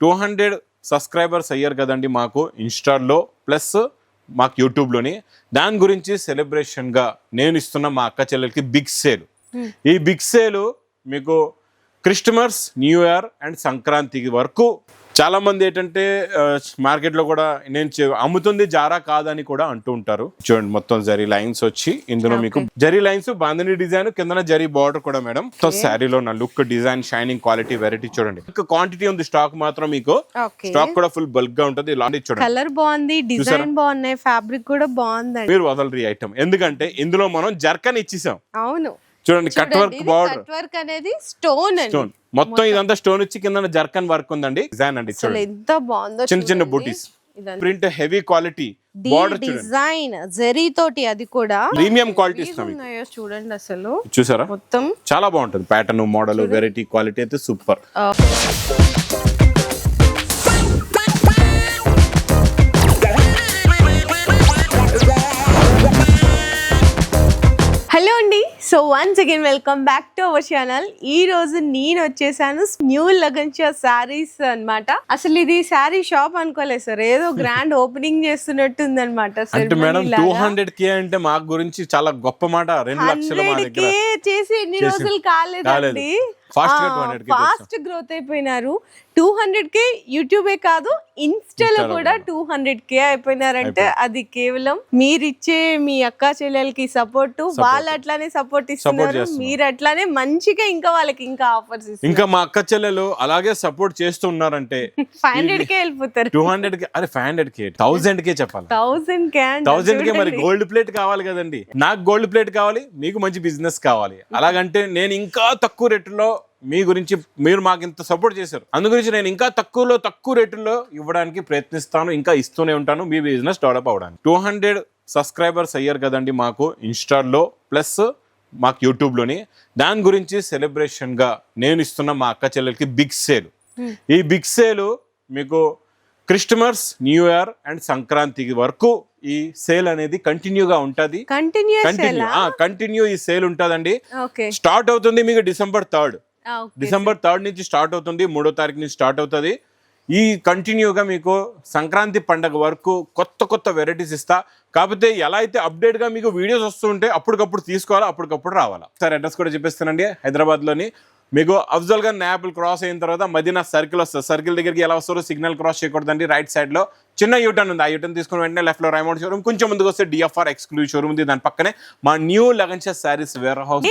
Two hundred subscribers అయ్యారు కదండి మాకు ఇన్స్టాలో ప్లస్ మాకు యూట్యూబ్లోని. దాని గురించి సెలబ్రేషన్గా నేను ఇస్తున్న మా అక్క చెల్లెలకి బిగ్ సేల్. ఈ బిగ్ సేల్ మీకు Christmas new year and Sankranti వరకు చాలా మంది ఏంటంటే మార్కెట్లో కూడా నేను అమ్ముతుంది జారా కాదని కూడా అంటూ ఉంటారు. చూడండి మొత్తం జరీ లైన్స్ వచ్చి ఇందులో మీకు జరీ లైన్స్ బాందని డిజైన్ కింద జరీ బార్డర్ కూడా మేడం. మొత్తం శారీలో ఉన్న look design shining quality variety చూడండి. క్వాంటిటీ ఉంది స్టాక్ మాత్రం మీకు. స్టాక్ కూడా ఫుల్ బల్క్గా ఉంటుంది ఇలాంటి చూడండి. కలర్ బాగుంది డిజైన్ బాగున్నాయి ఫ్యాబ్రిక్ కూడా బాగుందండి. మీరు వదలరు ఐటమ్. ఎందుకంటే ఇందులో మనం జర్కన్ ఇచ్చేసాం. అవును. చూడండి cut work border cut work అనేది స్టోన్ స్టోన్ మొత్తం ఇదంతా స్టోన్ వచ్చి కింద జర్కన్ వర్క్ ఉందండి. డిజైన్ అండి చూడండి. ఎంత బాగుందో చిన్న చిన్న. బూటీస్ print heavy quality border design zari తోటి అది కూడా ప్రీమియం క్వాలిటీ చూడండి అసలు. చూసారా? మొత్తం. చాలా బాగుంటుంది. ప్యాటర్న్ మోడల్ వెరైటీ క్వాలిటీ అయితే super. So once again welcome back to our channel ఈ రోజు నేను వచ్చేసాను న్యూ లగన్షా శారీస్ అన్నమాట. అసలు ఇది శారీ షాప్ అనుకోలేదు సార్. ఏదో గ్రాండ్ ఓపెనింగ్ చేస్తున్నట్టుంది అనమాట అంటే మేడం టూ హండ్రెడ్ కే అంటే మా గురించి చాలా గొప్ప మాట. రెండు లక్షలు చేసి ఎన్ని రోజులు కాలేదండి? Fast గా 200 కి ఫాస్ట్ గ్రోత్ అయిపోయినారు. టూ హండ్రెడ్ కే యూట్యూబే కాదు ఇన్స్టాలో కూడా టూ హండ్రెడ్ కే అయిపోయినారంటే అది కేవలం మీరిచ్చే మీ అక్క చెల్లెలకి సపోర్ట్ వాళ్ళు అట్లానే సపోర్ట్ ఇస్తున్నారు. మీరు అట్లానే మంచిగా ఇంకా వాళ్ళకి ఇంకా ఆఫర్స్ ఇంకా మా అక్క చెల్లెలు అలాగే సపోర్ట్ చేస్తూ ఉన్నారంటే ఫైవ్ హండ్రెడ్ కే వెళ్ళిపోతారు. టూ హండ్రెడ్ కే అరే five hundred K thousand K చెప్పాలి? థౌసండ్ కే థౌసండ్ కే మరి. గోల్డ్ ప్లేట్ కావాలి కదండి. నాకు గోల్డ్ ప్లేట్ కావాలి మీకు మంచి బిజినెస్ కావాలి. అలాగంటే నేను ఇంకా తక్కువ రేటులో మీ గురించి మీరు మాకు ఇంత సపోర్ట్ చేశారు. అందు గురించి నేను ఇంకా తక్కువలో తక్కువ రేటులో ఇవ్వడానికి ప్రయత్నిస్తాను ఇంకా ఇస్తూనే ఉంటాను. మీ బిజినెస్ డెవలప్ అవ్వడానికి. టూ హండ్రెడ్ సబ్స్క్రైబర్స్ అయ్యారు కదండి మాకు ఇన్స్టాలో ప్లస్ మాకు యూట్యూబ్లోని. దాని గురించి సెలబ్రేషన్గా నేను ఇస్తున్న మా అక్క చెల్లెలకి బిగ్ సేల్. ఈ బిగ్ సేల్ మీకు Christmas new year and Sankranti వరకు ఈ సేల్ అనేది కంటిన్యూగా ఉంటది. కంటిన్యూ కంటిన్యూ ఈ సేల్ ఉంటదండి. స్టార్ట్ అవుతుంది మీకు December third. Ah, December third నుంచి స్టార్ట్ అవుతుంది మూడో తారీఖు నుంచి స్టార్ట్ అవుతుంది. ఈ కంటిన్యూగా మీకు సంక్రాంతి పండగ వరకు కొత్త కొత్త వెరైటీస్ ఇస్తా. కాకపోతే ఎలా అయితే అప్డేట్గా మీకు వీడియోస్ వస్తుంటే అప్పటికప్పుడు తీసుకోవాలా అప్పటికప్పుడు రావాలా? సార్ అడ్రస్ కూడా చెప్పేస్తానండి. హైదరాబాద్లోని మీకు అఫ్జల్గా యాపిల్ క్రాస్ అయిన తర్వాత మదీనా సర్కిల్ వస్తుంది. సర్కిల్ దగ్గరికి ఎలా వస్తారో సిగ్నల్ క్రాస్ చేయకూడదండి. రైట్ సైడ్లో చిన్న యూటర్న్ ఉంది. ఆ యూటర్న్ తీసుకుని వెంటనే లెఫ్ట్లో రైమౌంట్ షోరూమ్ కొంచెం ముందుకు వస్తే డిఎఫ్ఆర్ ఎక్స్క్లూజివ్ షోరూమ్ ఉంది. దాని పక్కనే మా న్యూ లగన్షా శారీస్ వేర్ హౌస్?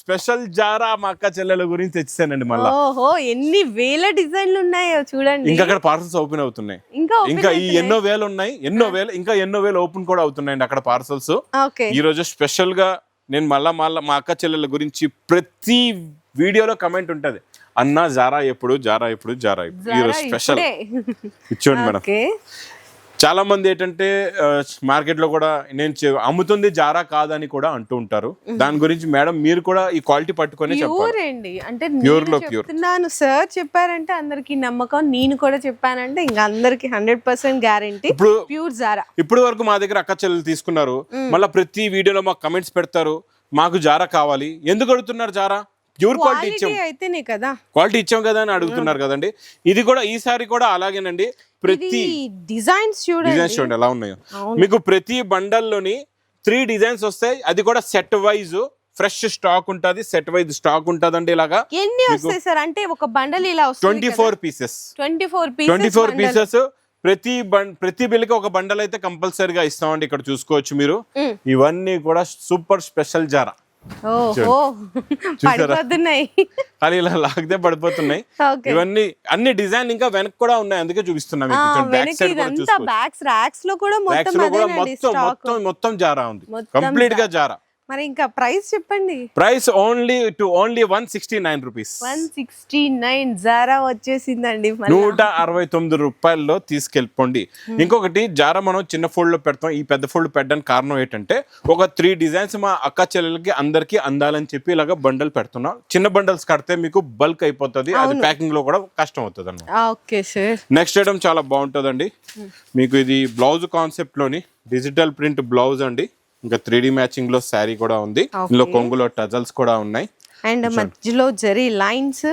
స్పెషల్ జారా మా అక్క చెల్లెల గురించి తెచ్చానండి మళ్ళా. ఓహో ఎన్ని వేల డిజైన్లు ఉన్నాయో చూడండి. ఇంకా అక్కడ పార్సల్స్ ఓపెన్ అవుతున్నాయి. ఇంకా ఇంకా ఈ. ఎన్నో వేలు ఉన్నాయి. ఎన్నో వేలు ఇంకా ఎన్నో వేలు ఓపెన్ కూడా అవుతున్నాయండి అక్కడ పార్సల్స్ ఈ రోజు స్పెషల్గా నేను మళ్ళా మళ్ళా మా అక్క చెల్లెల గురించి ప్రతి వీడియోలో కమెంట్ ఉంటది. అన్న జారా ఎప్పుడు జారా ఎప్పుడు జారా ఎప్పుడు. ఈ రోజు స్పెషల్ ఇచ్చోండి మేడం. ఓకే చాలా మంది ఏంటంటే మార్కెట్లో కూడా నేను అమ్ముతుంది జారా కాదని కూడా అంటూ ఉంటారు. దాని గురించి మేడం మీరు కూడా ఈ క్వాలిటీ పట్టుకొని ప్యూర్ అండి అంటే నేను లో. చెప్తున్నాను సార్ చెప్పారంటే అందరికి నమ్మకం నేను కూడా చెప్పానంటే ఇంకా అందరికి హండ్రెడ్ పర్సెంట్ గ్యారంటీ. ఇప్పుడు ప్యూర్ జారా. ఇప్పటి వరకు మా దగ్గర అక్క చెల్లెలు తీసుకున్నారు. మళ్ళీ ప్రతి వీడియోలో మాకు కమెంట్స్ పెడతారు. మాకు జారా కావాలి. ఎందుకు అడుగుతున్నారు జారా? ప్యూర్ క్వాలిటీ ఇచ్చాం? అయితేనే కదా. క్వాలిటీ ఇచ్చాం కదా అని అడుగుతున్నారు కదండి. ఇది కూడా ఈసారి కూడా అలాగేనండి. ప్రతి డిజైన్స్ చూడండి. డిజైన్స్ చూడండి ఎలా ఉన్నాయో. మీకు ప్రతి బండల్లోని త్రీ డిజైన్స్ వస్తాయి అది కూడా సెట్ వైజ్ ఫ్రెష్ స్టాక్ ఉంటుంది సెట్ వైజ్ స్టాక్ ఉంటుందండి ఇలాగా. ఎన్ని వస్తాయి సార్? అంటే ఒక బండల్ ఇలా twenty four pieces twenty four twenty pieces four pieces ప్రతి బం ప్రతి బిల్కి ఒక బండల్ అయితే కంపల్సరీగా ఇస్తామండి ఇక్కడ చూసుకోవచ్చు మీరు. ఇవన్నీ కూడా సూపర్ స్పెషల్ జారా. ఓహో. పడిపోతున్నాయి. కానీ ఇలా లాగితే పడిపోతున్నాయి. ఇవన్నీ అన్ని డిజైన్ ఇంకా వెనక్కి కూడా ఉన్నాయి. అందుకే చూపిస్తున్నా బ్యాక్స్లో కూడా మొత్తం మొత్తం మొత్తం మొత్తం జారా ఉంది. కంప్లీట్గా జారా. మరి ఇంకా ప్రైస్ చెప్పండి. Price only to only one sixty nine rupees. One sixty nine Zara వచ్చేసిందండి. నూట అరవై తొమ్మిది రూపాయల్లో తీసుకెళ్ళిపోండి. ఇంకొకటి జారా మనం చిన్న ఫోల్డ్లో పెడతాం. ఈ పెద్ద ఫోల్డ్ పెట్టడానికి కారణం ఏంటంటే ఒక త్రీ డిజైన్స్ మా అక్క చెల్లెలకి అందరికి అందాలని చెప్పి ఇలాగ బండల్ పెడుతున్నాం. చిన్న బండల్స్ కడితే మీకు బల్క్ అయిపోతుంది. అది ప్యాకింగ్లో కూడా కష్టం అవుతుంది అన్నమాట ఓకే సార్ నెక్స్ట్ ఐటమ్ చాలా బాగుంటుందండి. మీకు ఇది బ్లౌజ్ కాన్సెప్ట్లోని డిజిటల్ ప్రింట్ బ్లౌజ్ అండి. ఇంకా త్రీ డి మ్యాచింగ్లో శారీ కూడా ఉంది. ఇందులో కొంగులో టజల్స్ కూడా ఉన్నాయి. అండ్ మధ్యలో జరీ లైన్స్.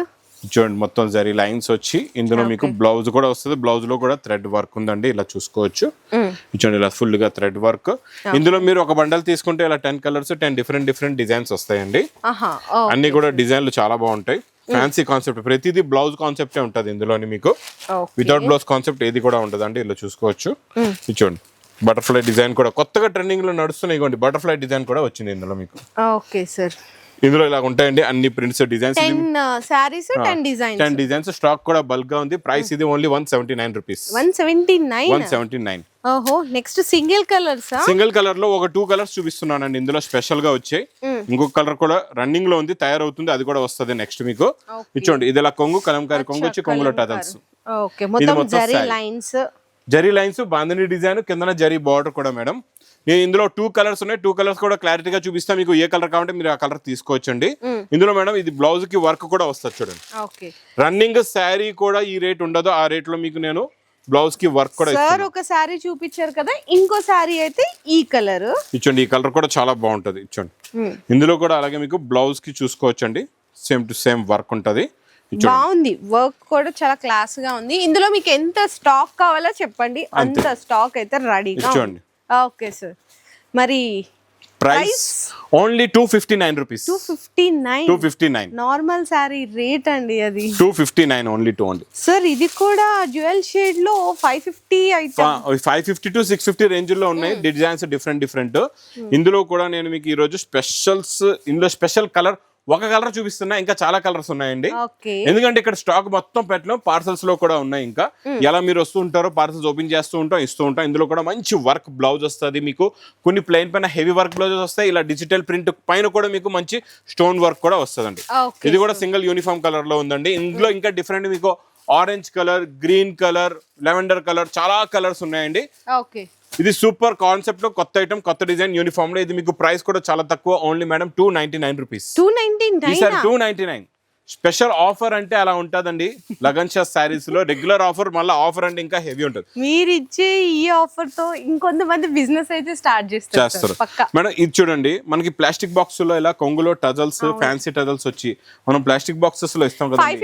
చూడండి మొత్తం జరీ లైన్స్ వచ్చి ఇందులో మీకు బ్లౌజ్ కూడా వస్తుంది. బ్లౌజ్లో కూడా థ్రెడ్ వర్క్ ఉందండి. ఇలా చూసుకోవచ్చు. చూడండి ఇలా ఫుల్గా థ్రెడ్ వర్క్ ఇందులో మీరు ఒక బండల్ తీసుకుంటే ఇలా ten colours ten different different designs వస్తాయండి. అన్ని కూడా డిజైన్లు చాలా బాగుంటాయి. ఫ్యాన్సీ కాన్సెప్ట్ ప్రతిదీ బ్లౌజ్ కాన్సెప్టే ఉంటుంది ఇందులోని మీకు. వితౌట్ బ్లౌజ్ కాన్సెప్ట్ ఏది కూడా ఉండదండి. ఇలా చూసుకోవచ్చు. ఇది చూడండి. బటర్ఫ్లై డిజైన్ కూడా కొత్తగా ట్రెండింగ్లో నడుస్తున్నాయి బటర్ఫ్లై డిజైన్ కూడా వచ్చింది ఇందులో మీకు. Okay sir. ఇందులో ఇలా ఉంటాయండి. అన్ని prints designs. Ten saris ten design ten designs. Stock కూడా బల్క్గా ఉంది. ప్రైస్ ఇది only one seventy nine rupees. One seventy nine? One seventy nine. ఓహో నెక్స్ట్ సింగిల్ కలర్సా? సింగిల్ కలర్లో ఒక టూ కలర్స్ చూపిస్తున్నానండి. ఇందులో స్పెషల్గా వచ్చాయి ఇంకొక కలర్ కూడా రన్నింగ్లో ఉంది. తయారవుతుంది. అది కూడా వస్తుంది నెక్స్ట్ మీకు. ఇచ్చోండి. ఇది ఇలా కొంగు కలంకారి కొంగు వచ్చి కొంగులో టజల్స్ ఓకే మొత్తం. లైన్స్. జరీ లైన్స్ బాందని డిజైన్ కిందన జరీ బార్డర్ కూడా మేడం. నేను ఇందులో టూ కలర్స్ ఉన్నాయి. టూ కలర్స్ కూడా క్లారిటీగా చూపిస్తా. మీకు ఏ కలర్ కావాలంటే మీరు ఆ కలర్ తీసుకోవచ్చండి. ఇందులో మేడం ఇది బ్లౌజ్కి వర్క్ కూడా వస్తుంది చూడండి. రన్నింగ్ శారీ కూడా ఈ రేట్ ఉండదు ఆ రేట్లో మీకు నేను బ్లౌజ్కి వర్క్ కూడా సార్ ఒక శారీ చూపించారు కదా ఇంకో శారీ అయితే ఈ కలర్. ఇచ్చండి ఈ కలర్ కూడా చాలా బాగుంటది. ఇచ్చండి. ఇందులో కూడా అలాగే మీకు బ్లౌజ్కి చూసుకోవచ్చండి. సేమ్ టు సేమ్ వర్క్ ఉంటది. బాగుంది. వర్క్ కూడా చాలా క్లాస్గా ఉంది. ఇందులో మీకు ఎంత స్టాక్ కావాలో చెప్పండి. అంత. స్టాక్ అయితే రెడీగా ఓకే సార్ మరి price only two fifty nine rupees two fifty nine two fifty nine normal sari rate అండి అది. Two fifty nine only two only sir ఇది కూడా జ్యువెల్ షేడ్లో five fifty item five fifty to six fifty రేంజ్లో ఉన్నాయి. Designs different different ఇందులో కూడా నేను మీకు ఈ రోజు స్పెషల్స్ ఇందులో స్పెషల్ కలర్ ఒక కలర్ చూపిస్తున్నా ఇంకా చాలా కలర్స్ ఉన్నాయండి. ఎందుకంటే ఇక్కడ స్టాక్ మొత్తం పెట్టలేం పార్సల్స్లో కూడా ఉన్నాయి ఇంకా. ఎలా మీరు వస్తూ ఉంటారో పార్సల్స్ ఓపెన్ చేస్తూ ఉంటాం ఇస్తూ ఉంటాం. ఇందులో కూడా మంచి వర్క్ బ్లౌజ్ వస్తుంది మీకు. కొన్ని ప్లెయిన్ పైన హెవీ వర్క్ బ్లౌజెస్ వస్తాయి ఇలా డిజిటల్ ప్రింట్ పైన కూడా మీకు మంచి స్టోన్ వర్క్ కూడా వస్తుందండి. ఓకే. ఇది కూడా సింగిల్ యూనిఫామ్ కలర్లో ఉందండి. ఇందులో ఇంకా డిఫరెంట్ మీకు orange colour green colour lavender colour చాలా కలర్స్ ఉన్నాయండి. ఇది సూపర్ కాన్సెప్ట్లో కొత్త ఐటమ్ కొత్త డిజైన్ యూనిఫామ్లో. ఇది మీకు ప్రైస్ కూడా చాలా తక్కువ. Only madam two ninety nine rupees two ninety nine two ninety nine special offer అంటే అలా ఉంటుందండి. లగన్ షా శారీస్లో రెగ్యులర్ ఆఫర్ మళ్ళీ ఆఫర్ అంటే ఇంకా హెవీ ఉంటుంది. మీరు ఇచ్చే ఈ ఆఫర్తో ఇంకొంతమంది బిజినెస్ అయితే స్టార్ట్ చేస్తారు మేడం ఇది చూడండి మనకి ప్లాస్టిక్ బాక్స్లో ఇలా కొంగులో టజల్స్ ఫ్యాన్సీ టజల్స్ వచ్చి మనం ప్లాస్టిక్ బాక్సెస్లో ఇస్తాం కదా ఫైవ్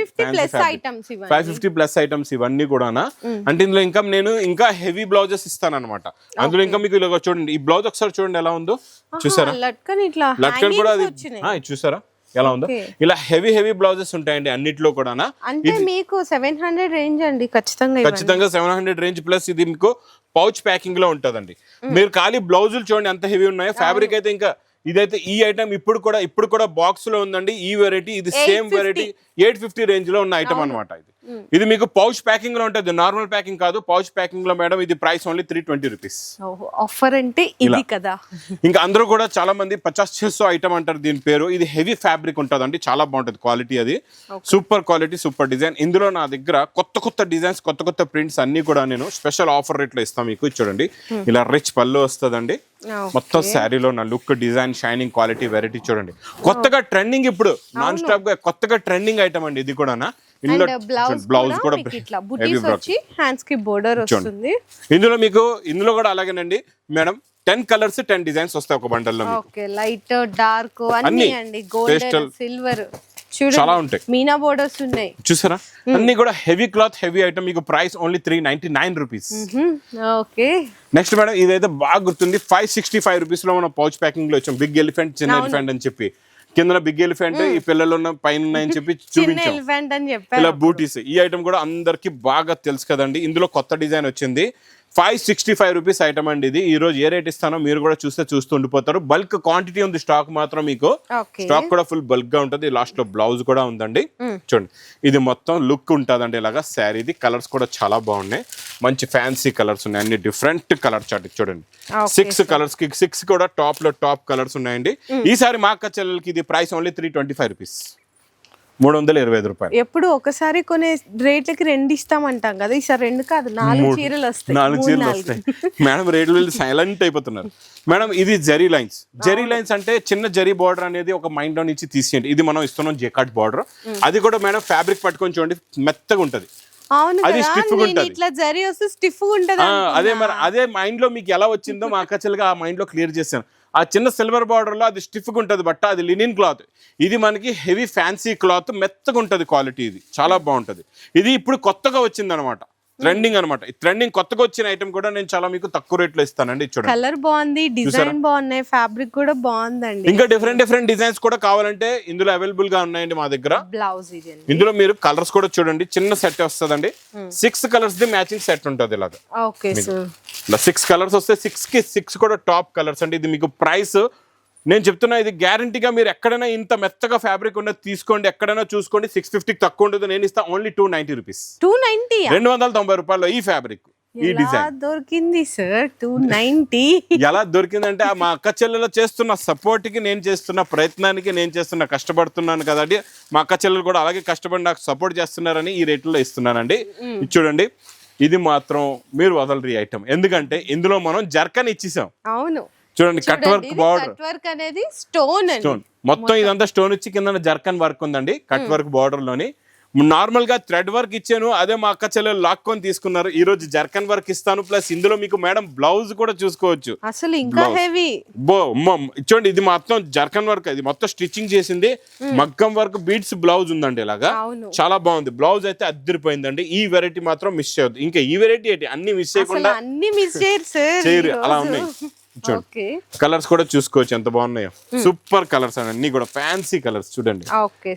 ఫిఫ్టీ ప్లస్ ఐటమ్స్ ఇవన్నీ కూడానా. అంటే ఇందులో ఇంకా నేను ఇంకా హెవీ బ్లౌజెస్ ఇస్తాను అనమాట అందులో ఇంకా మీకు ఇలా చూడండి ఈ బ్లౌజ్ ఒకసారి చూడండి ఎలా ఉందో. చూసారా? లట్కన్ ఇట్లా లట్కన్ కూడా అది చూసారా? ఎలా ఉందో. ఇలా హెవీ హెవీ బ్లౌజెస్ ఉంటాయండి అన్నిట్లో కూడానా. అంటే మీకు సెవెన్ హండ్రెడ్ రేంజ్ అండి ఖచ్చితంగా. ఖచ్చితంగా సెవెన్ హండ్రెడ్ రేంజ్ ప్లస్ ఇది మీకు పౌచ్ ప్యాకింగ్లో ఉంటదండి. మీరు ఖాళీ బ్లౌజులు చూడండి ఎంత హెవీ ఉన్నాయో. ఫ్యాబ్రిక్ అయితే ఇంకా ఇదైతే ఈ ఐటమ్ ఇప్పుడు కూడా ఇప్పుడు కూడా బాక్స్లో ఉందండి. ఈ వెరైటీ ఇది సేమ్ 850. వెరైటీ ఎయిట్ ఫిఫ్టీ రేంజ్లో ఉన్న ఐటమ్ అన్నమాట ఇది. ఇది మీకు పౌచ్ ప్యాకింగ్లో ఉంటుంది నార్మల్ ప్యాకింగ్ కాదు. పౌచ్ ప్యాకింగ్లో మేడం ఇది price only three twenty rupees. Offer అంటే ఇది కదా. ఇంకా అందరూ కూడా చాలా మంది పచాస్ చేసో ఐటమ్ అంటారు దీని పేరు. ఇది హెవీ ఫ్యాబ్రిక్ ఉంటుంది చాలా బాగుంటుంది క్వాలిటీ అది. Super quality super design. ఇందులో నా దగ్గర కొత్త కొత్త డిజైన్స్ కొత్త కొత్త ప్రింట్స్ అన్ని కూడా నేను స్పెషల్ ఆఫర్ రేట్లో ఇస్తాను మీకు చూడండి. ఇలా రిచ్ పళ్ళు వస్తుందండి. మొత్తం శారీలో నా look design shining quality variety చూడండి. కొత్తగా ట్రెండింగ్ ఇప్పుడు. నాన్ స్టాప్గా కొత్తగా ట్రెండింగ్ ఐటమ్ అండి ఇది కూడా ఇందులో అండ్ బ్లౌజ్ కూడా ఇట్లా బుటీస్. వచ్చి హ్యాండ్స్కి బోర్డర్ వస్తుంది. ఇందులో మీకు ఇందులో కూడా అలాగేనండి. Madam ten colours ten designs వస్తాయి ఒక బండల్లో. ఓకే లైట్ డార్క్ అన్ని. అండి. Pastel. సిల్వర్ చాలా ఉంటాయి. మీనా బోర్డర్స్ ఉన్నాయి. చూసారా? అన్ని కూడా హెవీ క్లాత్ హెవీ ఐటమ్ మీకు price only three ninety nine rupees okay. Next madam ఇదైతే బాగా గుర్తుంది. ఫైవ్ సిక్స్టీ ఫైవ్ రూపీస్లో మనం పౌచ్ ప్యాకింగ్లో వచ్చాం. బిగ్ ఎలిఫెంట్ చిన్న ఎలిఫెంట్ అని చెప్పి. కింద బిగ్ ఎలిఫెంట్ ఈ పిల్లలు ఉన్న పైన ఉన్నాయని చెప్పి చూపించాం. ఎలిఫెంట్ అని ఇలా బూటీస్ ఈ ఐటమ్ కూడా అందరికి బాగా తెలుసు కదండి. ఇందులో కొత్త డిజైన్ వచ్చింది. Five sixty five rupees item అండి ఇది. ఈ రోజు ఏ రేట్ ఇస్తానో మీరు కూడా చూస్తే చూస్తూ ఉండిపోతారు బల్క్ క్వాంటిటీ ఉంది స్టాక్ మాత్రం మీకు. స్టాక్ కూడా ఫుల్ బల్క్గా ఉంటది. లాస్ట్లో బ్లౌజ్ కూడా ఉందండి. చూడండి. ఇది మొత్తం లుక్ ఉంటదండి ఇలాగా. శారీది కలర్స్ కూడా చాలా బాగున్నాయి. మంచి ఫ్యాన్సీ కలర్స్ ఉన్నాయి. అన్ని డిఫరెంట్ కలర్ చార్ట్ చూడండి. సిక్స్ కలర్స్కి సిక్స్ కూడా టాప్లో టాప్ కలర్స్ ఉన్నాయండి. ఈసారి మా అక్క చెల్లెలకి ఇది price only three twenty five rupees. మూడు వందల ఇరవై ఐదు రూపాయలు. ఎప్పుడు ఒకసారి కొనే రేట్లకి రెండు ఇస్తామంటాం కదా ఈసారి రెండు కాదు నాలుగు చీరలు వస్తాయి. నాలుగు చీరలు. వస్తాయి. మేడం రేట్లు వెళ్ళి సైలెంట్ అయిపోతున్నారు. మేడం ఇది జరీ లైన్స్. జరీ లైన్స్ అంటే చిన్న జరీ బార్డర్ అనేది ఒక మైండ్లో నుంచి తీసేయండి. ఇది మనం ఇస్తున్నాం జెకాట్ బార్డర్ అది కూడా మేడం ఫ్యాబ్రిక్ పట్టుకొని చూడండి మెత్తగా ఉంటది. అవును అది నేను ఉంటది. ఇట్లా జరి వస్తే స్టిఫ్ ఉంటది అదే మరి అదే మైండ్లో మీకు ఎలా వచ్చిందో మా అక్క ఆ మైండ్లో క్లియర్ చేశాను. ఆ చిన్న సిల్వర్ బార్డర్లో అది స్టిఫ్గా ఉంటుంది బట్ట అది లినిన్ క్లాత్. ఇది మనకి హెవీ ఫ్యాన్సీ క్లాత్ మెత్తగా ఉంటుంది క్వాలిటీ ఇది. చాలా బాగుంటుంది. ఇది ఇప్పుడు కొత్తగా వచ్చిందనమాట. ట్రెండింగ్ అనమాట ఈ ట్రెండింగ్ కొత్తగా వచ్చిన ఐటమ్ కూడా నేను చాలా మీకు తక్కువ రేట్లో ఇస్తానండి ఇది చూడండి. కలర్ బాగుంది డిజైన్ బాగున్నాయి ఫ్యాబ్రిక్ కూడా బాగుందండి. ఇంకా డిఫరెంట్ డిఫరెంట్ డిజైన్స్ కూడా కావాలంటే ఇందులో అవైలబుల్గా ఉన్నాయండి మా దగ్గర. బ్లౌజ్ ఇది ఇందులో మీరు కలర్స్ కూడా చూడండి చిన్న సెట్ వస్తుందండి. Six colours the matching set ఉంటుంది ఇలాగా. ఓకే సార్ ఇలా సిక్స్ కలర్స్ వస్తే సిక్స్కి సిక్స్ కూడా టాప్ కలర్స్ అండి. ఇది మీకు ప్రైస్ నేను చెప్తున్నా ఇది గ్యారంటీగా మీరు ఎక్కడైనా ఇంత మెత్తగా ఫ్యాబ్రిక్ ఉన్నది తీసుకోండి ఎక్కడైనా చూసుకోండి సిక్స్ ఫిఫ్టీకి తక్కువ ఉండదు. నేను ఇస్తా only two ninety rupees two ninety రెండు వందల తొంభై రూపాయలు ఈ ఫ్యాబ్రిక్ ఈ డిజైన్ దొరికింది సార్ టూ నైన్టీ ఎలా దొరికిందంటే మా అక్క చెల్లెలు చేస్తున్న సపోర్ట్కి నేను చేస్తున్న ప్రయత్నానికి నేను చేస్తున్న కష్టపడుతున్నాను కదండి మా అక్క చెల్లెలు కూడా అలాగే కష్టపడి నాకు సపోర్ట్ చేస్తున్నారని ఈ రేట్లో ఇస్తున్నానండి. చూడండి ఇది మాత్రం మీరు వదలరు ఐటమ్ ఎందుకంటే ఇందులో మనం జర్కన్ ఇచ్చేసాం. అవును. చూడండి కట్ వర్క్ బార్డర్ వర్క్ అనేది స్టోన్ స్టోన్ మొత్తం ఇదంతా స్టోన్ వచ్చి కింద జర్కన్ వర్క్ ఉందండి కట్ వర్క్ బార్డర్లోని. నార్మల్గా థ్రెడ్ వర్క్ ఇచ్చాను అదే మా అక్క చెల్లెలు లాక్కొని తీసుకున్నారు. ఈ రోజు జర్కన్ వర్క్ ఇస్తాను ప్లస్ ఇందులో మీకు మేడం బ్లౌజ్ కూడా చూసుకోవచ్చు. అసలు ఇంకా హెవీ బో చూడండి ఇది మొత్తం జర్కన్ వర్క్ ఇది మొత్తం స్టిచ్చింగ్ చేసింది. మగ్గం వర్క్ బీట్స్ బ్లౌజ్ ఉందండి ఇలాగా. చాలా బాగుంది. బ్లౌజ్ అయితే అద్దరిపోయిందండి. ఈ వెరైటీ మాత్రం మిస్ చేయొద్దు. ఇంకా ఈ వెరైటీ ఏంటి అన్ని మిస్ చేయకుండా అన్ని మిస్ చేయరు అలా ఉన్నాయి. చూడండి కలర్స్ కూడా చూసుకోవచ్చు. ఎంత బాగున్నాయో. సూపర్ కలర్స్ అన్ని. కూడా ఫ్యాన్సీ కలర్స్ చూడండి.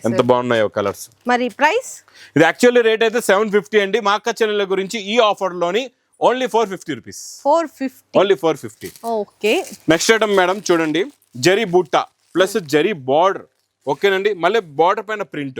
ఎంత బాగున్నాయో కలర్స్ మరి ప్రైస్ ఇది యాక్చువల్లీ రేట్ అయితే సెవెన్ ఫిఫ్టీ అండి. మా అక్క చెల్లెల గురించి ఈ ఆఫర్లోని only four fifty rupees four fifty only four fifty okay. Next item madam చూడండి. జరీ బూటా ప్లస్ జరీ బార్డర్ ఓకేనండి. మళ్ళీ బార్డర్ పైన ప్రింట్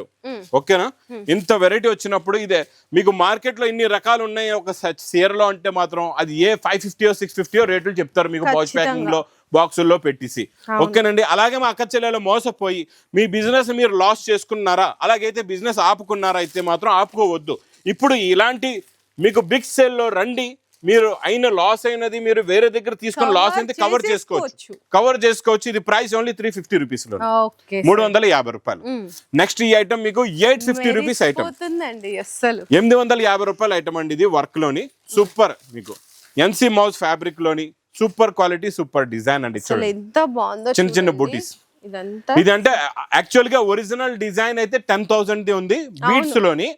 ఓకేనా? ఇంత వెరైటీ వచ్చినప్పుడు ఇదే. మీకు మార్కెట్లో ఇన్ని రకాలు ఉన్నాయి ఒక సీరలో అంటే మాత్రం అది ఏ ఫైవ్ ఫిఫ్టీయో సిక్స్ ఫిఫ్టీయో రేట్లు చెప్తారు మీకు బాక్స్ ప్యాకింగ్లో బాక్సుల్లో పెట్టేసి. ఓకేనండి. అలాగే మా అక్క చెల్లెలు మోసపోయి మీ బిజినెస్ మీరు లాస్ చేసుకున్నారా? అలాగైతే బిజినెస్ ఆపుకున్నారా అయితే మాత్రం ఆపుకోవద్దు. ఇప్పుడు ఇలాంటి మీకు బిగ్ సేల్లో రండి. మీరు అయిన లాస్ అయినది మీరు వేరే దగ్గర తీసుకుని Cover లాస్ అయితే కవర్ చేసుకోవచ్చు. కవర్ చేసుకోవచ్చు. ఇది ప్రైస్ ఓన్లీ త్రీ ఫిఫ్టీ రూపీస్లో మూడు వందల యాభై రూపాయలు. నెక్స్ట్ ఈ ఐటమ్ మీకు ఎయిట్ ఫిఫ్టీ రూపీస్ ఐటమ్ ఎనిమిది వందల యాభై రూపాయల ఐటమ్ అండి ఇది వర్క్లోని సూపర్ మీకు ఎన్సీ మౌస్ ఫ్యాబ్రిక్లోని సూపర్ క్వాలిటీ సూపర్ డిజైన్ అండి చిన్న చిన్న. బూటీస్ ఇది అంటే యాక్చువల్గా ఒరిజినల్ డిజైన్ అయితే టెన్ థౌసండ్ ది ఉంది. బీట్స్లోని.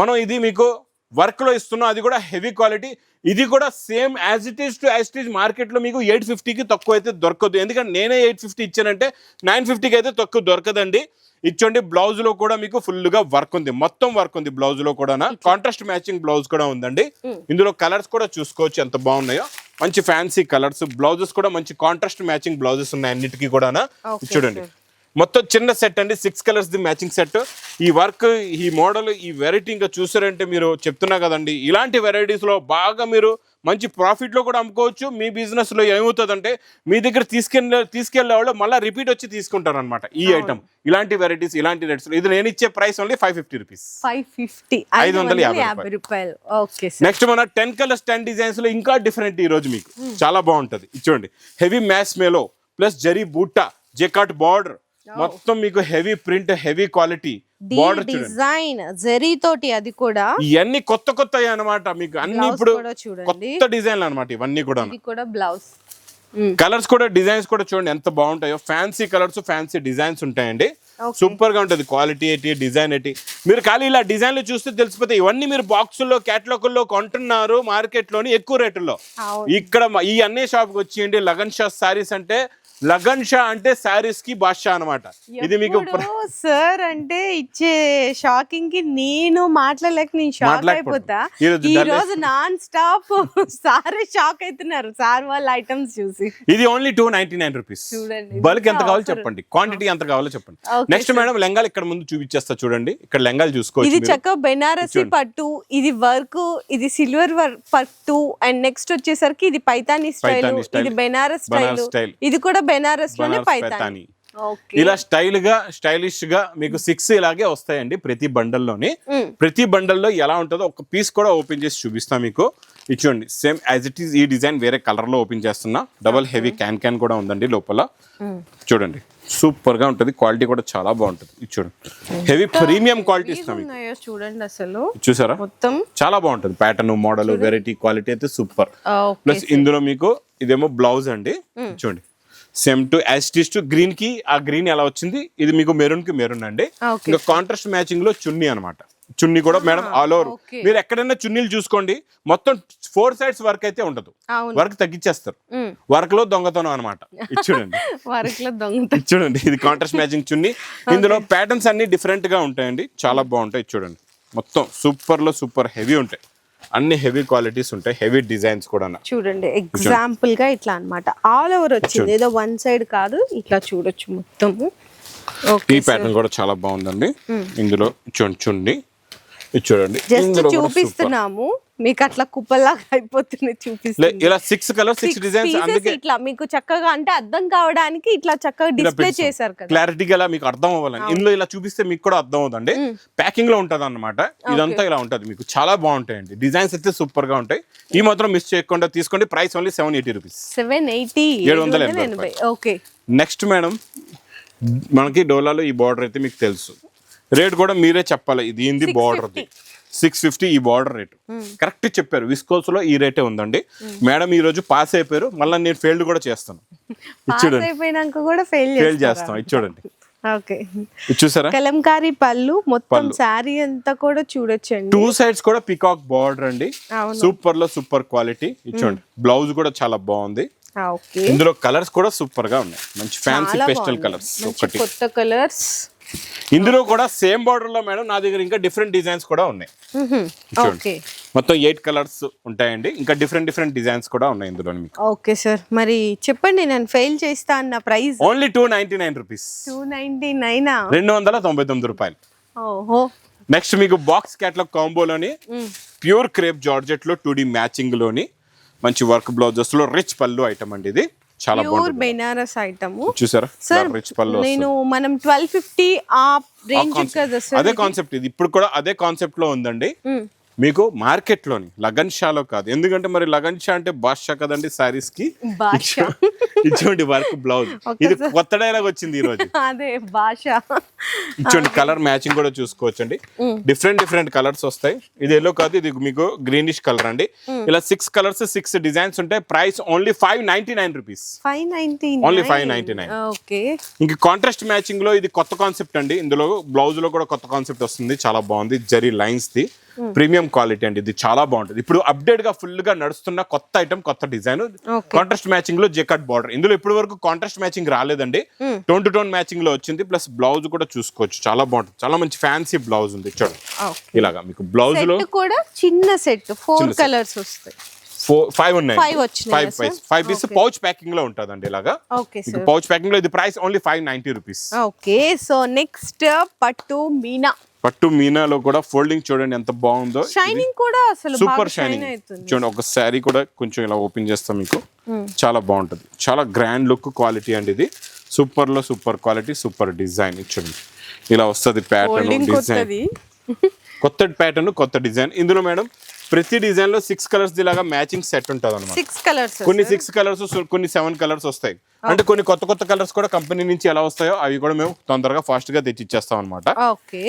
మనం ఇది మీకు వర్క్లో ఇస్తున్నాం అది కూడా హెవీ క్వాలిటీ ఇది కూడా same as it is to as it is మార్కెట్లో మీకు ఎయిట్ ఫిఫ్టీకి తక్కువ అయితే దొరకదు. ఎందుకంటే నేనే ఎయిట్ ఫిఫ్టీ ఇచ్చానంటే నైన్ ఫిఫ్టీకి అయితే తక్కువ దొరకదండి. ఇచ్చోండి బ్లౌజ్లో కూడా మీకు ఫుల్గా వర్క్ ఉంది. మొత్తం వర్క్ ఉంది బ్లౌజ్లో కూడా కాంట్రాస్ట్ మ్యాచింగ్ బ్లౌజ్ కూడా ఉందండి. ఇందులో కలర్స్ కూడా చూసుకోవచ్చు ఎంత బాగున్నాయో. మంచి ఫ్యాన్సీ కలర్స్ బ్లౌజెస్ కూడా మంచి కాంట్రాస్ట్ మ్యాచింగ్ బ్లౌజెస్ ఉన్నాయి అన్నిటికీ కూడా చూడండి మొత్తం చిన్న సెట్ అండి. Six colours the matching set ఈ వర్క్ ఈ మోడల్ ఈ వెరైటీ ఇంకా చూసారంటే మీరు చెప్తున్నా కదండి. ఇలాంటి వెరైటీస్లో బాగా మీరు మంచి ప్రాఫిట్లో కూడా అమ్ముకోవచ్చు. మీ బిజినెస్లో ఏమవుతుందంటే మీ దగ్గర తీసుకెళ్ళే తీసుకెళ్ళే వాళ్ళు మళ్ళీ రిపీట్ వచ్చి తీసుకుంటారు అనమాట ఈ ఐటమ్ ఇలాంటి వెరైటీస్ ఇలాంటి రేట్స్ ఇది నేను ఇచ్చే price only five fifty rupees five fifty ఐదు వందల యాభై రూపాయలు. ఓకే నెక్స్ట్ మన టెన్ కలర్స్ టెన్ డిజైన్స్లో ఇంకా డిఫరెంట్ ఈ రోజు మీకు. చాలా బాగుంటది. చూడండి. హెవీ మ్యాస్ మేలో ప్లస్ జరీ బూటా జెకాట్ బార్డర్ మొత్తం మీకు heavy print heavy quality border design zari తోటి అది కూడా ఇవన్నీ కొత్త కొత్త అన్నమాట. మీకు అన్ని ఇప్పుడు. కొత్త డిజైన్లు అనమాట ఇవన్నీ కూడా బ్లౌజ్ కలర్స్ కూడా డిజైన్స్ కూడా చూడండి ఎంత బాగుంటాయో. ఫ్యాన్సీ కలర్స్ ఫ్యాన్సీ డిజైన్స్ ఉంటాయండి. సూపర్గా ఉంటుంది. క్వాలిటీ ఏంటి డిజైన్ ఏంటి? మీరు ఖాళీ ఇలా డిజైన్లు చూస్తే తెలిసిపోతాయి. ఇవన్నీ మీరు బాక్సుల్లో క్యాటలాగుల్లో కొంటున్నారు మార్కెట్లోని ఎక్కువ అవును. ఇక్కడ ఈ అన్ని షాప్కి వచ్చేయండి. లగన్ షా సారీస్ అంటే లగన్ షా అంటే సారీస్కి బాద్షా అనమాట ఇది మీకు సార్ అంటే ఇచ్చే షాకింగ్కి నేను మాట్లాడలేక నేను షాక్. అయిపోతా. ఈ రోజు నాన్ స్టాప్ సారే షాక్ అవుతున్నారు. సార్ వాళ్ళ ఐటమ్స్ చూసి. ఇది only two ninety nine rupees. చూడండి, బల్క్ ఎంత కావాలో. చెప్పండి. క్వాంటిటీ ఎంత కావాలో చెప్పండి. నెక్స్ట్ మేడం లెంగాలు ఇక్కడ ముందు చూపించేస్తా చూడండి ఇక్కడ లెంగాలు చూసుకోవచ్చు ఇది. చక్క బెనారసి పట్టు ఇది వర్క్ ఇది సిల్వర్ పట్టు అండ్ నెక్స్ట్ వచ్చేసరికి ఇది పైతాని స్టైల్. ఇది బెనారస్ స్టైల్. ఇది కూడా బెనారస్లోనే పైతాని ఇలా స్టైల్గా స్టైలిష్గా మీకు సిక్స్ ఇలాగే వస్తాయండి ప్రతి బండల్లోని. Mm. ప్రతి బండల్లో ఎలా ఉంటుందో ఒక పీస్ కూడా ఓపెన్ చేసి చూపిస్తా మీకు. ఇచ్చోండి సేమ్ యాజ్ ఇట్ ఈస్ ఈ డిజైన్ వేరే కలర్లో ఓపెన్ చేస్తున్నా. డబల్ హెవీ క్యాన్ క్యాన్ కూడా ఉందండి లోపల. చూడండి. సూపర్గా ఉంటుంది. క్వాలిటీ కూడా చాలా బాగుంటుంది. ఇది చూడండి హెవీ ప్రీమియం క్వాలిటీ ఇస్తాం చూడండి అసలు. చూసారా? మొత్తం. చాలా బాగుంటుంది. ప్యాటర్న్ మోడల్ వెరైటీ క్వాలిటీ అయితే సూపర్. ప్లస్ ఇందులో మీకు ఇదేమో బ్లౌజ్ అండి. చూడండి. సేమ్ టు యాస్టిస్ టు గ్రీన్కి ఆ గ్రీన్ ఎలా వచ్చింది? ఇది మీకు మెరూన్కి మెరూన్ అండి. ఇంకా కాంట్రాస్ట్ మ్యాచింగ్లో చున్నీ అన్నమాట చున్నీ కూడా మేడం ఆల్ ఓవర్. మీరు ఎక్కడైనా చున్నీలు చూసుకోండి. మొత్తం ఫోర్ సైడ్స్ వర్క్ అయితే ఉండదు. వర్క్ తగ్గించేస్తారు. వర్క్లో దొంగతనం అనమాట చూడండి. వర్క్లో దొంగత చూడండి. ఇది కాంట్రాస్ట్ మ్యాచింగ్ చున్నీ. ఇందులో ప్యాటర్న్స్ అన్ని డిఫరెంట్గా ఉంటాయండి. చాలా బాగుంటాయి చూడండి. మొత్తం సూపర్లో సూపర్ హెవీ ఉంటాయి. అన్ని హెవీ క్వాలిటీస్ ఉంటాయి. హెవీ డిజైన్స్ కూడా చూడండి. ఎగ్జాంపుల్గా ఇట్లా అన్నమాట. ఆల్ ఓవర్ వచ్చింది. ఏదో వన్ సైడ్ కాదు. ఇట్లా చూడొచ్చు మొత్తము. ఈ ప్యాటర్న్ కూడా చాలా బాగుందండి. ఇందులో చూడండి. చుండి చూడండి. జస్ట్. చూపిస్తున్నాము. మీకు అట్లా కుప్పలాగా అయిపోతుంది చూపిస్తుంది. ఇలా సిక్స్ కలర్ సిక్స్ డిజైన్స్ అందుకే ఇట్లా మీకు చక్కగా అంటే అర్థం కావడానికి ఇట్లా చక్కగా డిస్ప్లే చేశారు కదా. క్లారిటీగా ఇలా మీకు అర్థం అవ్వాలని. ఇందులో ఇలా చూపిస్తే మీకు కూడా అర్థం అవుతుందండి. ప్యాకింగ్లో ఉంటది అనమాట ఇదంతా ఇలా ఉంటది మీకు. చాలా బాగుంటాయండి. డిజైన్స్ అయితే సూపర్గా ఉంటాయి. ఈ మాత్రం మిస్ చేయకుండా తీసుకోండి. Price only seven eighty rupees seven eighty ఏడు వందల ఎనభై ఓకే నెక్స్ట్ మేడం మనకి డోలాలో ఈ బార్డర్ అయితే మీకు తెలుసు. రేట్ కూడా మీరే చెప్పాలి. ఇది ఏంది? బార్డర్ సిక్స్ ఫిఫ్టీ ఈ బార్డర్ రేట్. కరెక్ట్ చెప్పారు. విస్కోస్లో ఈ రేటే ఉందండి. మేడం ఈ రోజు పాస్ అయిపోయారు. మళ్ళీ నేను ఫెయిల్డ్ కూడా చేస్తాను. కూడా ఫెయిల్ ఫెయిల్ చేస్తాం. ఓకే చూసారా? కలంకారీ పళ్ళు మొత్తం శారీ అంతా కూడా చూడొచ్చండి. టూ సైడ్స్ కూడా పికాక్ బార్డర్ అండి. సూపర్లో సూపర్ క్వాలిటీ ఇచ్చోండి బ్లౌజ్ కూడా చాలా బాగుంది. ఇందులో కలర్స్ కూడా సూపర్గా ఉన్నాయి. మంచి ఫ్యాన్సీ పేస్టల్. కలర్స్ ఒకటి. కొత్త కలర్స్ ఇందులో కూడా సేమ్ బార్డర్లో మేడం నా దగ్గర ఇంకా డిఫరెంట్ డిజైన్స్ కూడా ఉన్నాయి. ఓకే. మొత్తం ఎయిట్ కలర్స్ ఉంటాయండి. ఇంకా డిఫరెంట్ డిఫరెంట్ డిజైన్స్ కూడా ఉన్నాయి ఇందులో మీకు. Okay sir. మరి చెప్పండి నేను ఫెయిల్ చేస్తా అన్న price only two ninety nine rupees two ninety నైనా రెండు వందల తొంభై తొమ్మిది రూపాయలు. ఓహో. నెక్స్ట్ మీకు బాక్స్ క్యాట్లాగ్ కాంబోలోని ప్యూర్ క్రేప్ జార్జెట్లో టూ డి మ్యాచింగ్లోని మంచి వర్క్ బ్లౌజెస్లో రిచ్ పళ్ళు ఐటమ్ అండి ఇది. చాలా ప్యూర్ బెనారస్ ఐటమ్. చూసారా? సార్ రిచ్ పళ్ళు నేను మనం ట్వెల్వ్ ఫిఫ్టీ ఆ రేంజ్ అదే కాన్సెప్ట్ ఇది. ఇప్పుడు కూడా అదే కాన్సెప్ట్లో ఉందండి. మీకు మార్కెట్లోని లగన్ షాలో కాదు. ఎందుకంటే మరి లగన్ షా అంటే బాద్షా కదండి సారీస్కి ఇటువంటి వర్క్ బ్లౌజ్. ఇది కొత్త డైలాగ్ వచ్చింది ఈ రోజు అదే భాష కలర్ మ్యాచింగ్ కూడా చూసుకోవచ్చండి. డిఫరెంట్ డిఫరెంట్ కలర్స్ వస్తాయి. ఇది ఎల్లో కాదు ఇది మీకు గ్రీనిష్ కలర్ అండి. ఇలా సిక్స్ కలర్స్ సిక్స్ డిజైన్స్ ఉంటాయి price only five ninety nine rupees five ninety Only 599. Okay. ఇంకా కాంట్రాస్ట్ మ్యాచింగ్లో ఇది కొత్త కాన్సెప్ట్ అండి. ఇందులో బ్లౌజ్లో కూడా కొత్త కాన్సెప్ట్ వస్తుంది. చాలా బాగుంది. జరీ లైన్స్ ది. ప్రీమియం క్వాలిటీ అండి. ఇది చాలా బాగుంటుంది. ఇప్పుడు అప్డేట్గా ఫుల్గా నడుస్తున్న కొత్త ఐటమ్ కొత్త డిజైన్. కాంట్రాస్ట్ మ్యాచింగ్లో జెకట్ బార్డర్ ఇందులో ఇప్పటి వరకు కాంట్రాస్ట్ మ్యాచింగ్ రాలేదండి. టోన్ టు టోన్ మ్యాచింగ్లో వచ్చింది. ప్లస్ బ్లౌజ్ కూడా చూసుకోవచ్చు. చాలా బాగుంటుంది. చాలా మంచి ఫ్యాన్సీ బ్లౌజ్ ఉంది. చూడండి. ఇలాగా మీకు బ్లౌజ్లో కూడా చిన్న సెట్ ఫోర్ కలర్స్ వస్తాయి. ఫోర్ ఫైవ్ ఉన్నాయి. Five? Piece five piece pouch ప్యాకింగ్లో ఉంటుందండి ఇలాగా. పౌచ్ ప్యాకింగ్లో ఇది price only five ninety rupees okay so next పట్టు మీనా. పట్టు మీనాలో కూడా ఫోల్డింగ్ చూడండి ఎంత బాగుందో. షైనింగ్ కూడా అసలు సూపర్ షైనింగ్ చూడండి ఒక శారీ కూడా కొంచెం ఇలా ఓపెన్ చేస్తాం మీకు. చాలా బాగుంటుంది. చాలా గ్రాండ్ లుక్ క్వాలిటీ అండి ఇది. సూపర్లో సూపర్ క్వాలిటీ సూపర్ డిజైన్ చూడండి ఇలా వస్తుంది ప్యాటర్న్ డిజైన్ కొత్త ప్యాటర్న్ కొత్త డిజైన్ ఇందులో మేడం ప్రతి డిజైన్లో సిక్స్ కలర్స్ లాగా మ్యాచింగ్ సెట్ ఉంటుంది అనమాట సిక్స్ కలర్స్ కొన్ని సిక్స్ కలర్స్ కొన్ని సెవెన్ కలర్స్ వస్తాయి. అంటే కొన్ని కొత్త కొత్త కలర్స్ కూడా కంపెనీ నుంచి ఎలా వస్తాయో అవి కూడా మేము తొందరగా ఫాస్ట్గా తెచ్చి ఇచ్చేస్తాం అనమాట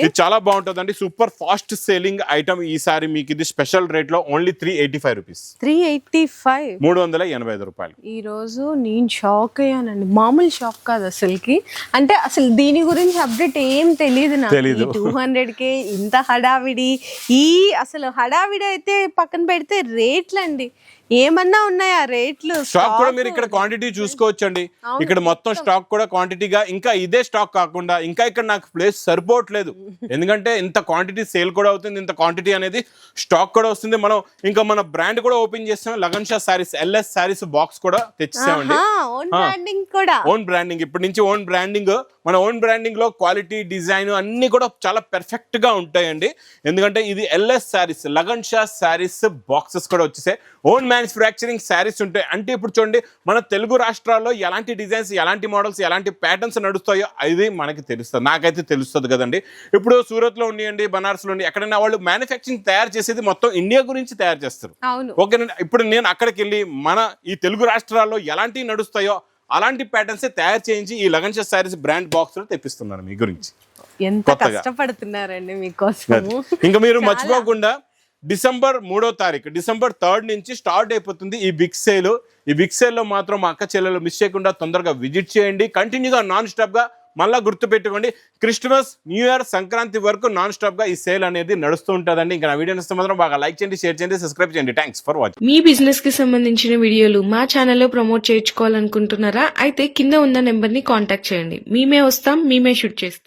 ఇది చాలా బాగుంటుంది అండి సూపర్ ఫాస్ట్ సేలింగ్ ఐటమ్ ఈసారి మీకు ఇది స్పెషల్ రేట్లో only three eighty five rupees three eighty five మూడు వందల ఎనభై ఐదు రూపాయలు. ఈ రోజు నేను షాక్ అయ్యానండి. మామూలు షాక్ కాదు అసలుకి. అంటే అసలు దీని గురించి అప్డేట్ ఏం తెలియదు. నాకు. టూ హండ్రెడ్ కే ఇంత హడావిడి. ఈ అసలు హడావిడి అయితే పక్కన పెడితే రేట్లు అండి ఏమన్నా ఉన్నాయా రేట్లు? స్టాక్ కూడా మీరు ఇక్కడ క్వాంటిటీ చూసుకోవచ్చండి. ఇక్కడ మొత్తం స్టాక్ కూడా క్వాంటిటీగా ఇంకా ఇదే స్టాక్ కాకుండా ఇంకా ఇక్కడ నాకు ప్లేస్ సరిపోవట్లేదు. ఎందుకంటే ఇంత క్వాంటిటీ సేల్ కూడా అవుతుంది ఇంత క్వాంటిటీ అనేది స్టాక్ కూడా వస్తుంది. మనం ఇంకా మన బ్రాండ్ కూడా ఓపెన్ చేస్తాం. లగన్ షా సారీస్ ఎల్ఎస్ సారీస్ బాక్స్ కూడా తెచ్చేసామండి ఓన్ బ్రాండింగ్ కూడా. ఓన్ బ్రాండింగ్ ఇప్పటి నుంచి ఓన్ బ్రాండింగ్ మన ఓన్ బ్రాండింగ్లో క్వాలిటీ డిజైన్ అన్ని కూడా చాలా పెర్ఫెక్ట్గా ఉంటాయండి. ఎందుకంటే ఇది ఎల్ఎస్ శారీస్ లగన్ షా శారీస్ బాక్సెస్ కూడా వచ్చేసాయి. ఓన్ మ్యానుఫ్యాక్చరింగ్ శారీస్ ఉంటాయి. అంటే ఇప్పుడు చూడండి మన తెలుగు రాష్ట్రాల్లో ఎలాంటి డిజైన్స్ ఎలాంటి మోడల్స్ ఎలాంటి ప్యాటర్న్స్ నడుస్తాయో అది మనకి తెలుస్తుంది. నాకైతే తెలుస్తుంది కదండి. ఇప్పుడు సూరత్లో ఉండియండి బనారస్లో ఉండి ఎక్కడైనా వాళ్ళు మ్యానుఫ్యాక్చరింగ్ తయారు చేసేది మొత్తం ఇండియా గురించి తయారు చేస్తారు. అవును. ఓకే ఇప్పుడు నేను అక్కడికి వెళ్ళి మన ఈ తెలుగు రాష్ట్రాల్లో ఎలాంటివి నడుస్తాయో అలాంటి ప్యాటర్న్స్ తయారు చేయించి ఈ లగన్ షా శారీస్ బ్రాండ్ బాక్స్లో తెప్పిస్తున్నాను మీ గురించి. ఎంత. కష్టపడుతున్నారండి మీకోసము. ఇంకా మీరు మర్చిపోకుండా డిసెంబర్ మూడో తారీఖు డిసెంబర్ థర్డ్ నుంచి స్టార్ట్ అయిపోతుంది ఈ బిగ్ సేల్. ఈ బిగ్ సేల్లో మాత్రం మా అక్క చెల్లెలు మిస్ చేయకుండా తొందరగా విజిట్ చేయండి. కంటిన్యూగా నాన్ స్టాప్గా మళ్ళీ గుర్తుపెట్టుకోండి క్రిస్మస్ న్యూ ఇయర్ సంక్రాంతి వరకు నాన్ స్టాప్గా ఈ సేల్ అనేది నడుస్తూ ఉంటుందండి. ఇంకా నా వీడియో ఇస్తే మాత్రం బాగా లైక్ చేయండి షేర్ చేయండి సబ్స్క్రైబ్ చేయండి. థ్యాంక్స్ ఫర్ వాచింగ్ మీ బిజినెస్కి సంబంధించిన వీడియోలు మా ఛానల్లో ప్రమోట్ చేయించుకోవాలనుకుంటున్నారా? అయితే కింద ఉన్న నెంబర్ని కాంటాక్ట్ చేయండి. మేమే వస్తాం మేమే షూట్ చేస్తాం.